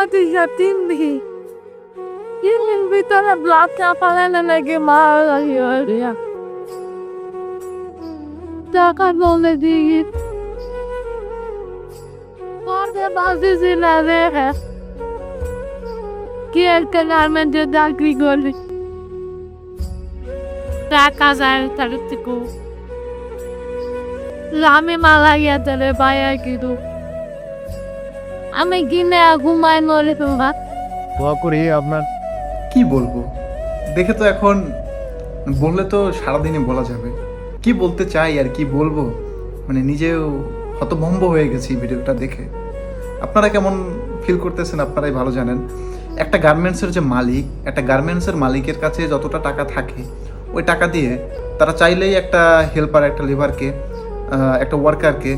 পাতিসা তিন দিন তিন দিন ভিতরে ব্লাড চাপালে নাকি মারা লাগিয়ে টাকা বলে দিই পরে বাজেছি না রে কি একটা গার্মেন্টের চাকরি করবি টাকা যায় তার থেকে আমি মারা গিয়ে বাইরে কিন্তু আমি কিনে ঘুমাই নলে তোমার। দোয়া করি আপনার। কি বলব? দেখে তো এখন বললে তো সারাদিনে বলা যাবে। কি বলতে চাই আর কি বলব? মানে নিজেও হতভম্ব হয়ে গেছি ভিডিওটা দেখে। আপনারা কেমন ফিল করতেছেন আপনারাই ভালো জানেন। একটা গার্মেন্টসের যে মালিক একটা গার্মেন্টসের মালিকের কাছে যতটা টাকা থাকে ওই টাকা দিয়ে তারা চাইলেই একটা হেল্পার একটা লেবারকে একটা ওয়ার্কারকে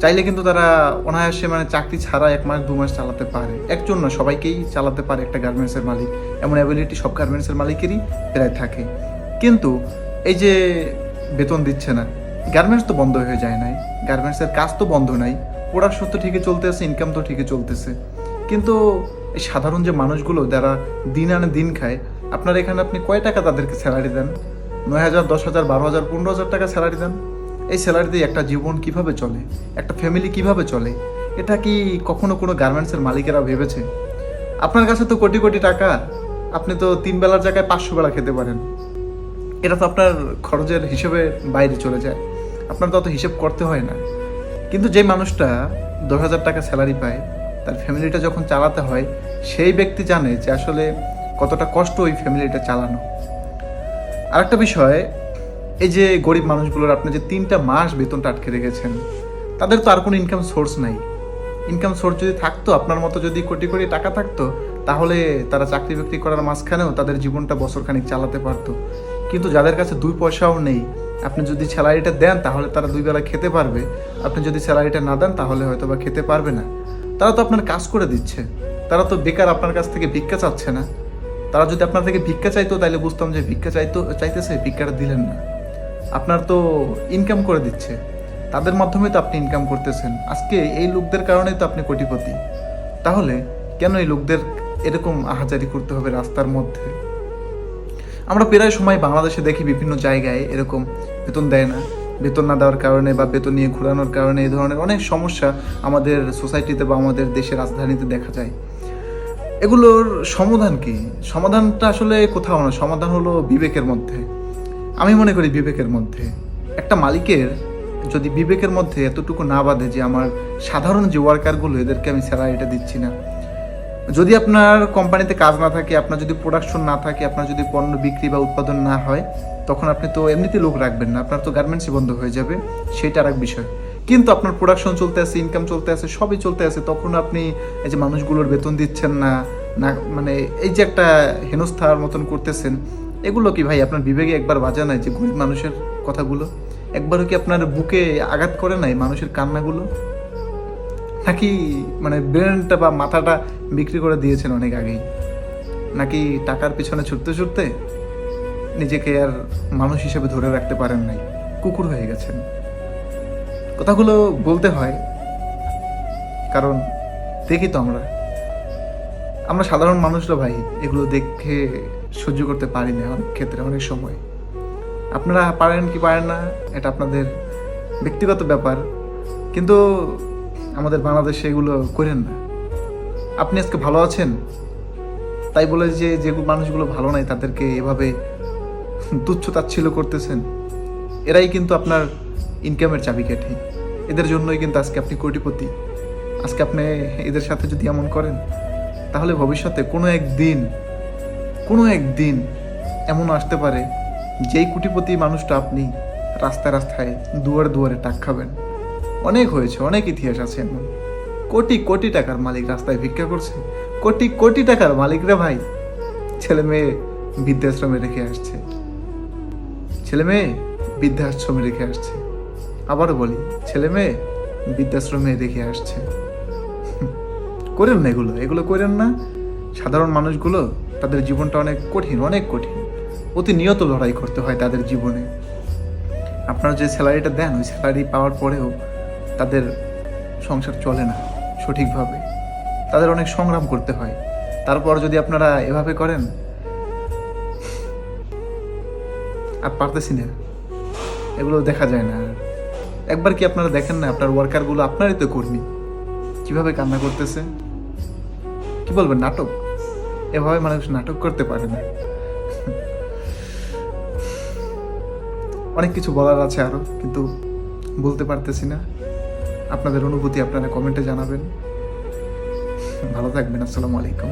চাইলে কিন্তু তারা অনায়াসে মানে চাকরি ছাড়া এক মাস, দু মাস চালাতে পারে। একজন না সবাইকেই চালাতে পারে একটা গার্মেন্টসের মালিক। এমন অ্যাবিলিটি সব গার্মেন্টসের মালিকেরই প্রায় থাকে। কিন্তু এই যে বেতন দিচ্ছে না, গার্মেন্টস তো বন্ধ হয়ে যায় নাই। গার্মেন্টসের কাজ তো বন্ধ নাই। প্রোডাকশন তো ঠিকই চলতে চলতেছে ইনকাম তো ঠিকই চলতেছে। কিন্তু এই সাধারণ যে মানুষগুলো, যারা দিন আনে দিন খায়, আপনার এখানে আপনি কয় টাকা তাদেরকে স্যালারি দেন? নয় হাজার, দশ হাজার, বারো হাজার, পনেরো হাজার টাকা স্যালারি দেন? এই স্যালারি দিয়ে একটা জীবন কীভাবে চলে? একটা ফ্যামিলি কীভাবে চলে? এটা কি কখনো কোনো গার্মেন্টসের মালিকেরা ভেবেছে আপনার কাছে তো কোটি কোটি টাকা, আপনি তো তিন বেলার জায়গায় পাঁচশো বেলা খেতে পারেন। এটা তো আপনার খরচের হিসেবে বাইরে চলে যায়। আপনার তো অত হিসেব করতে হয় না। কিন্তু যে মানুষটা দশ হাজার টাকা স্যালারি পায়, তার ফ্যামিলিটা যখন চালাতে হয়, সেই ব্যক্তি জানে যে আসলে কতটা কষ্ট ওই ফ্যামিলিটা চালানো। আরেকটা বিষয় এই যে গরিব মানুষগুলোর আপনি যে তিনটা মাস বেতনটা আটকে রেখেছেন, তাদের তো আর কোনো ইনকাম সোর্স নাই। ইনকাম সোর্স যদি থাকতো, আপনার মতো যদি কোটি কোটি টাকা থাকতো, তাহলে তারা চাকরি বাকরি করার মাঝখানেও তাদের জীবনটা বছরখানিক চালাতে পারতো। কিন্তু যাদের কাছে দুই পয়সাও নেই, আপনি যদি স্যালারিটা দেন, তাহলে তারা দুই বেলা খেতে পারবে। আপনি যদি স্যালারিটা না দেন, তাহলে হয়তো বা খেতে পারবে না। তারা তো আপনার কাজ করে দিচ্ছে। তারা তো বেকার আপনার কাছ থেকে ভিক্ষা চাচ্ছে না। তারা যদি আপনার থেকে ভিক্ষা চাইতো তাহলে বুঝতাম যে ভিক্ষা চাইতো, চাইতেছে, ভিক্ষাটা দিলেন না। আপনার তো ইনকাম করে দিচ্ছে। তাদের মাধ্যমে তো আপনি ইনকাম করতেছেন। আজকে এই লোকদের কারণেই তো আপনি কোটিপতি। তাহলে কেন এই লোকদের এরকম আহাজারি করতে হবে রাস্তার মধ্যে? আমরা প্রায় সময় বাংলাদেশে দেখি বিভিন্ন জায়গায় এরকম বেতন দেয় না। বেতন না দেওয়ার কারণে বা বেতন নিয়ে ঘোরানোর কারণে এই ধরনের অনেক সমস্যা আমাদের সোসাইটিতে বা আমাদের দেশের রাজধানীতে দেখা যায়। এগুলোর সমাধান কি? সমাধানটা আসলে কোথাও না, সমাধান হলো বিবেকের মধ্যে। আমি মনে করি বিবেকের মধ্যে। একটা মালিকের যদি বিবেকের মধ্যে এতটুকু না বাঁধে যে আমার সাধারণ যে ওয়ার্কারগুলো এদেরকে আমি স্যালারি এটা দিচ্ছি না। যদি আপনার কোম্পানিতে কাজ না থাকে, আপনার যদি প্রোডাকশন না থাকে, আপনার যদি পণ্য বিক্রি বা উৎপাদন না হয়, তখন আপনি তো এমনিতে লোক রাখবেন না। আপনার তো গার্মেন্টসই বন্ধ হয়ে যাবে সেটা আর এক বিষয়। কিন্তু আপনার প্রোডাকশন চলতে আছে ইনকাম চলতে আছে, সবই চলতে আছে, তখন আপনি এই যে মানুষগুলোর বেতন দিচ্ছেন না না মানে এই যে একটা হেনস্থার মতন করতেছেন এগুলো কি ভাই আপনার বিবেকে একবার বাজা নাই যে গরিব মানুষের কথাগুলো? একবারও কি আপনার বুকে আঘাত করে নাই মানুষের কান্নাগুলো? নাকি মানে ব্রেনটা বা মাথাটা বিক্রি করে দিয়েছেন অনেক আগেই? নাকি টাকার পিছনে ছুটতে ছুটতে নিজেকে আর মানুষ হিসেবে ধরে রাখতে পারেন নাই? কুকুর হয়ে গেছেন। কথাগুলো বলতে হয়, কারণ দেখি তো আমরা। আমরা সাধারণ মানুষরা ভাই, এগুলো দেখে সহ্য করতে পারি না অনেক ক্ষেত্রে, অনেক সময়। আপনারা পারেন কি পারেন না, এটা আপনাদের ব্যক্তিগত ব্যাপার। কিন্তু আমাদের বাংলাদেশে এগুলো করেন না। আপনি আজকে ভালো আছেন? তাই বলে যে যে মানুষগুলো ভালো নাই, তাদেরকে এভাবে তুচ্ছ তাচ্ছিল্য করতেছেন, এরাই কিন্তু আপনার ইনকামের চাবিকাঠি। এদের জন্যই কিন্তু আজকে আপনি কোটিপতি। আজকে আপনি এদের সাথে যদি এমন করেন তাহলে ভবিষ্যতে কোনো একদিন কোনো একদিন এমন আসতে পারে যেই কোটিপতি মানুষটা আপনি রাস্তায় রাস্তায় দুয়ারে দুয়ারে টাক খাবেন। অনেক হয়েছে, অনেক ইতিহাস আছে এমন। কোটি কোটি টাকার মালিক রাস্তায় ভিক্ষা করছে। কোটি কোটি টাকার মালিকরা ভাই। ছেলে মেয়ে বৃদ্ধাশ্রমে রেখে আসছে। ছেলে মেয়ে বৃদ্ধাশ্রমে রেখে আসছে। আবারও বলি, ছেলে মেয়ে বৃদ্ধাশ্রমে রেখে আসছে। করেন না এগুলো? এগুলো করেন না। সাধারণ মানুষগুলো তাদের জীবনটা অনেক কঠিন অনেক কঠিন। প্রতিনিয়ত লড়াই করতে হয় তাদের জীবনে। আপনারা যে স্যালারিটা দেন, ওই স্যালারি পাওয়ার পরেও তাদের সংসার চলে না সঠিকভাবে। তাদের অনেক সংগ্রাম করতে হয়। তারপর যদি আপনারা এভাবে করেন, আর পারতেছি না। এগুলো দেখা যায় না। একবার কি আপনারা দেখেন না, আপনার ওয়ার্কারগুলো আপনারই তো কর্মী। কীভাবে কান্না করতেছে? কি বলবেন, নাটক? এভাবে মানুষ নাটক করতে পারে না। অনেক কিছু বলার আছে আরও, কিন্তু বলতে পারতেছি না। আপনাদের অনুভূতি আপনারা কমেন্টে জানাবেন। ভালো থাকবেন, আসসালামু আলাইকুম।